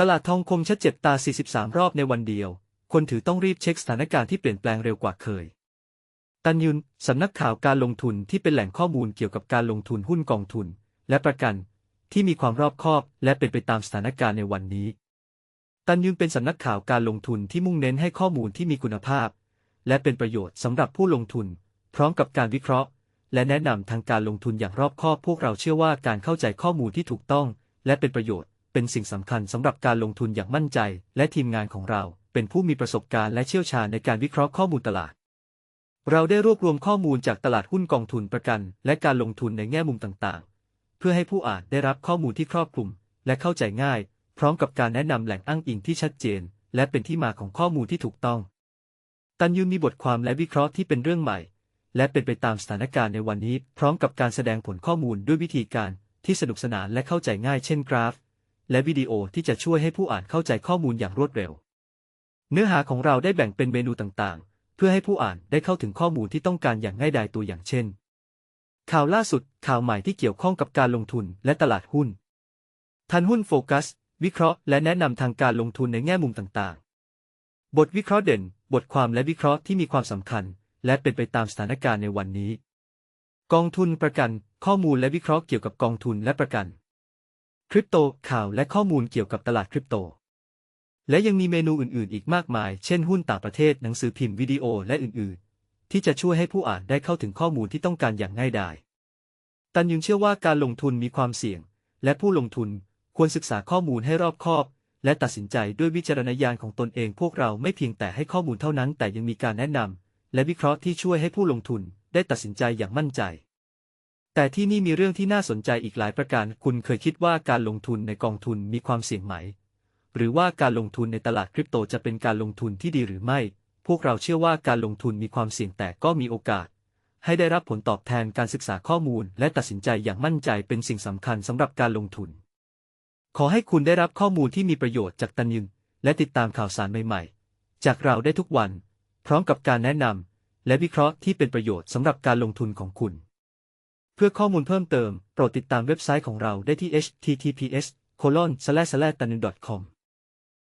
ตลาดทองคมชัดเจ็บตา 43 รอบในวันเดียว คนถือต้องรีบเช็คสถานการณ์ที่เปลี่ยนแปลงเร็วกว่าเคย ตันยุน สำนักข่าวการลงทุนที่เป็นแหล่งข้อมูลเกี่ยวกับการลงทุนหุ้นกองทุน และประกัน ที่มีความรอบคอบและเป็นไปตามสถานการณ์ในวันนี้ ตันยุนเป็นสำนักข่าวการลงทุนที่มุ่งเน้นให้ข้อมูลที่มีคุณภาพ และเป็นประโยชน์สำหรับผู้ลงทุน พร้อมกับการวิเคราะห์ และแนะนำทางการลงทุนอย่างรอบคอบ พวกเราเชื่อว่าการเข้าใจข้อมูลที่ถูกต้อง และเป็นประโยชน์ เป็นสิ่งสำคัญสำหรับการลงทุนอย่างมั่นใจ และทีมงานของเราเป็นผู้มีประสบการณ์และเชี่ยวชาญในการวิเคราะห์ข้อมูลตลาด เราได้รวบรวมข้อมูลจากตลาดหุ้นกองทุนประกัน และการลงทุนในแง่มุมต่างๆ เพื่อให้ผู้อ่านได้รับข้อมูลที่ครอบคลุม และเข้าใจง่าย พร้อมกับการแนะนำแหล่งอ้างอิงที่ชัดเจน และเป็นที่มาของข้อมูลที่ถูกต้อง ตันยูมีบทความและวิเคราะห์ที่เป็นเรื่องใหม่ และเป็นไปตามสถานการณ์ในวันนี้ พร้อมกับการแสดงผลข้อมูลด้วยวิธีการที่สนุกสนานและเข้าใจง่ายเช่นกราฟ และวิดีโอที่จะช่วยให้ผู้อ่านเข้าใจข้อมูลอย่างรวดเร็ว เนื้อหาของเราได้แบ่งเป็นเมนูต่างๆ เพื่อให้ผู้อ่านได้เข้าถึงข้อมูลที่ต้องการอย่างง่ายดายตัวอย่างเช่น ข่าวล่าสุดข่าวใหม่ที่เกี่ยวข้องกับการลงทุนและตลาดหุ้น ทันหุ้นโฟกัส วิเคราะห์และแนะนำทางการลงทุนในแง่มุมต่างๆ บทวิเคราะห์เด่น บทความและวิเคราะห์ที่มีความสำคัญ และเป็นไปตามสถานการณ์ในวันนี้ กองทุนประกัน ข้อมูลและวิเคราะห์เกี่ยวกับกองทุนและประกัน คริปโต ข่าวและข้อมูลเกี่ยวกับตลาดคริปโต และยังมีเมนูอื่นๆ อีกมากมาย เช่นหุ้นต่างประเทศ หนังสือพิมพ์วิดีโอ และอื่นๆ ที่จะช่วยให้ผู้อ่านได้เข้าถึงข้อมูลที่ต้องการอย่างง่ายดาย ตันยุงเชื่อว่าการลงทุนมีความเสี่ยง และผู้ลงทุนควรศึกษาข้อมูลให้รอบคอบ และตัดสินใจด้วยวิจารณญาณของตนเอง พวกเราไม่เพียงแต่ให้ข้อมูลเท่านั้น แต่ยังมีการแนะนำและวิเคราะห์ที่ช่วยให้ผู้ลงทุนได้ตัดสินใจอย่างมั่นใจ แต่ที่นี่มีเรื่องที่น่าสนใจอีกหลายประการ คุณเคยคิดว่าการลงทุนในกองทุนมีความเสี่ยงไหม หรือว่าการลงทุนในตลาดคริปโตจะเป็นการลงทุนที่ดีหรือไม่ พวกเราเชื่อว่าการลงทุนมีความเสี่ยงแต่ก็มีโอกาส ให้ได้รับผลตอบแทนการศึกษาข้อมูล และตัดสินใจอย่างมั่นใจเป็นสิ่งสำคัญสำหรับการลงทุน ขอให้คุณได้รับข้อมูลที่มีประโยชน์จากตันยึง และติดตามข่าวสารใหม่ๆ จากเราได้ทุกวัน พร้อมกับการแนะนำและวิเคราะห์ที่เป็นประโยชน์สำหรับการลงทุนของคุณ พื่อข้อมูลเพิ่มเติม โปรดติดตามเว็บไซต์ของเราได้ที่ https://tanin.com